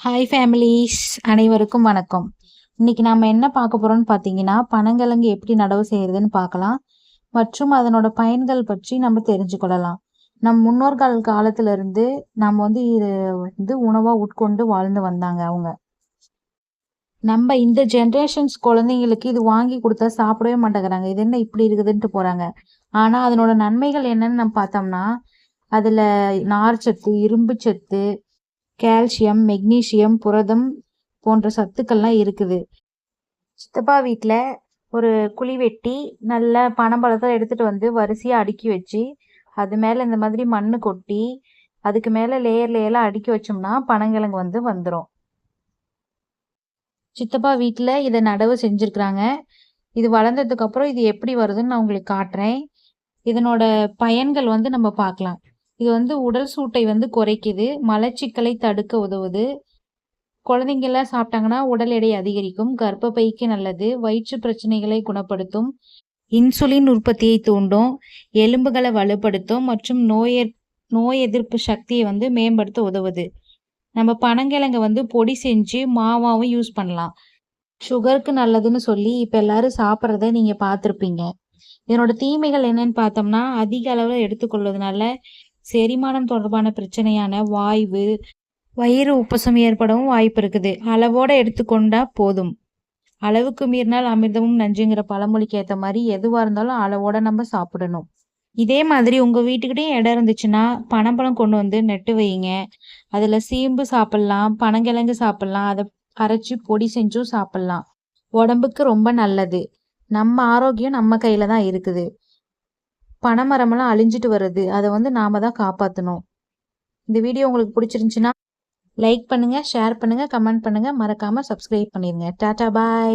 Hi families அனைவருக்கும் வணக்கம். இன்னைக்கு நம்ம என்ன பார்க்க போறோம்னு பார்த்தீங்கன்னா பனங்கிழங்கு எப்படி நடவு செய்யறதுன்னு பார்க்கலாம். மற்றும் அதனோட பயன்கள் பற்றி நம்ம தெரிஞ்சு கொள்ளலாம். நம் முன்னோர்கள் காலத்துல இருந்து நம்ம வந்து இது வந்து உணவா உட்கொண்டு வாழ்ந்து வந்தாங்க அவங்க. நம்ம இந்த ஜென்ரேஷன்ஸ் குழந்தைங்களுக்கு இது வாங்கி கொடுத்தா சாப்பிடவே மாட்டேங்கிறாங்க. இது என்ன இப்படி இருக்குதுன்ட்டு போறாங்க. ஆனா அதனோட நன்மைகள் என்னன்னு நம்ம பார்த்தோம்னா அதுல நார்ச்சத்து இரும்பு சத்து கால்சியம் மெக்னீசியம் புரதம் போன்ற சத்துக்கள்லாம் இருக்குது. சித்தப்பா வீட்டில் ஒரு குழி வெட்டி நல்ல பனம்பழத்தை எடுத்துகிட்டு வந்து வரிசையாக அடுக்கி வச்சு அது மேலே இந்த மாதிரி மண் கொட்டி அதுக்கு மேலே லேயர் லேயராக அடுக்கி வச்சோம்னா பனங்கிழங்கு வந்து வந்துடும் சித்தப்பா வீட்டில் இதை நடவு செஞ்சுருக்குறாங்க. இது வளர்ந்ததுக்கப்புறம் இது எப்படி வருதுன்னு நான் உங்களுக்கு காட்டுறேன். இதனோட பயன்கள் வந்து நம்ம பார்க்கலாம். இது வந்து உடல் சூட்டை வந்து குறைக்குது மலச்சிக்கலை தடுக்க உதவுது. குழந்தைங்கெல்லாம் சாப்பிட்டாங்கன்னா உடல் எடை அதிகரிக்கும் கர்ப்பப்பைக்கு நல்லது வயிற்று பிரச்சனைகளை குணப்படுத்தும். இன்சுலின் உற்பத்தியை தூண்டும் எலும்புகளை வலுப்படுத்தும் மற்றும் நோய் நோய் எதிர்ப்பு சக்தியை வந்து மேம்படுத்த உதவுது. நம்ம பனங்கிழங்க வந்து பொடி செஞ்சு மாவாவும் யூஸ் பண்ணலாம். சுகருக்கு நல்லதுன்னு சொல்லி இப்போ எல்லாரும் சாப்பிட்றத நீங்கள் பார்த்துருப்பீங்க. இதனோட தீமைகள் என்னன்னு பார்த்தோம்னா அதிக அளவில் எடுத்துக்கொள்வதனால செரிமானம் தொடர்பான பிரச்சனையான வாய்வு வயிறு உப்பசம் ஏற்படவும் வாய்ப்பு இருக்குது. அளவோட எடுத்துக்கொண்டா போதும். அளவுக்கு மீறினால் அமிர்தமும் நஞ்சுங்கிற பழமொழிக்கு ஏற்ற மாதிரி எதுவாக இருந்தாலும் அளவோட நம்ம சாப்பிடணும். இதே மாதிரி உங்கள் வீட்டுக்கிட்டே இடம் இருந்துச்சுன்னா பனம்பழம் கொண்டு வந்து நெட்டு வைங்க அதில் சீம்பு சாப்பிட்லாம் பனங்கிழங்கு சாப்பிட்லாம் அதை அரைச்சி பொடி செஞ்சும் சாப்பிட்லாம். உடம்புக்கு ரொம்ப நல்லது. நம்ம ஆரோக்கியம் நம்ம கையில் தான் இருக்குது. பனைமரமெல்லாம் அழிஞ்சிட்டு வருது. அதை வந்து நாம தான் காப்பாற்றணும் இந்த வீடியோ உங்களுக்கு பிடிச்சிருந்துச்சுன்னா லைக் பண்ணுங்கள் ஷேர் பண்ணுங்கள் கமெண்ட் பண்ணுங்கள் மறக்காமல் சப்ஸ்கிரைப் பண்ணிடுங்க. டாட்டா பாய்